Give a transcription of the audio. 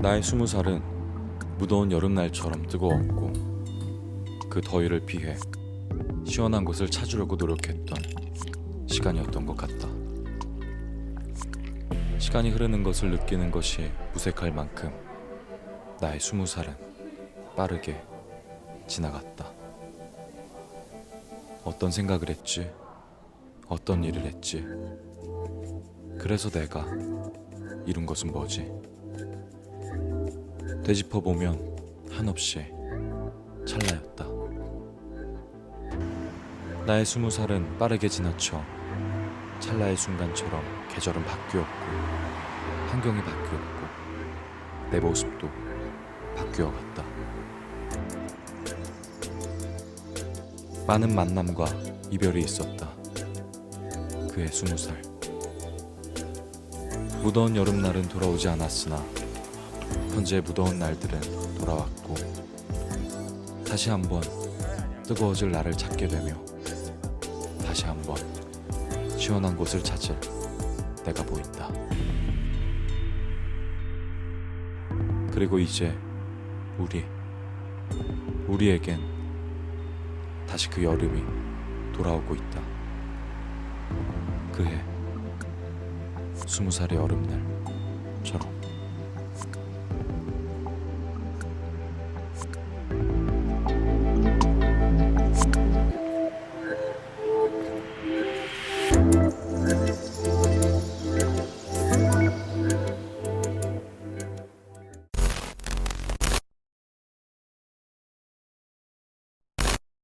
나의 스무 살은 무더운 여름날처럼 뜨거웠고 그 더위를 피해 시원한 곳을 찾으려고 노력했던 시간이었던 것 같다. 시간이 흐르는 것을 느끼는 것이 무색할 만큼 나의 스무 살은 빠르게 지나갔다. 어떤 생각을 했지? 어떤 일을 했지? 그래서 내가 이룬 것은 뭐지? 되짚어 보면 한없이 찰나였다. 나의 스무 살은 빠르게 지나쳐 찰나의 순간처럼 계절은 바뀌었고 환경이 바뀌었고 내 모습도 바뀌어 갔다. 많은 만남과 이별이 있었다. 그의 스무 살. 무더운 여름날은 돌아오지 않았으나 현재 무더운 날들은 돌아왔고 다시 한번 뜨거워질 나를 찾게 되며 다시 한번 시원한 곳을 찾을 내가 보인다. 그리고 이제 우리 우리에겐 다시 그 여름이 돌아오고 있다. 그해 스무 살의 여름날처럼.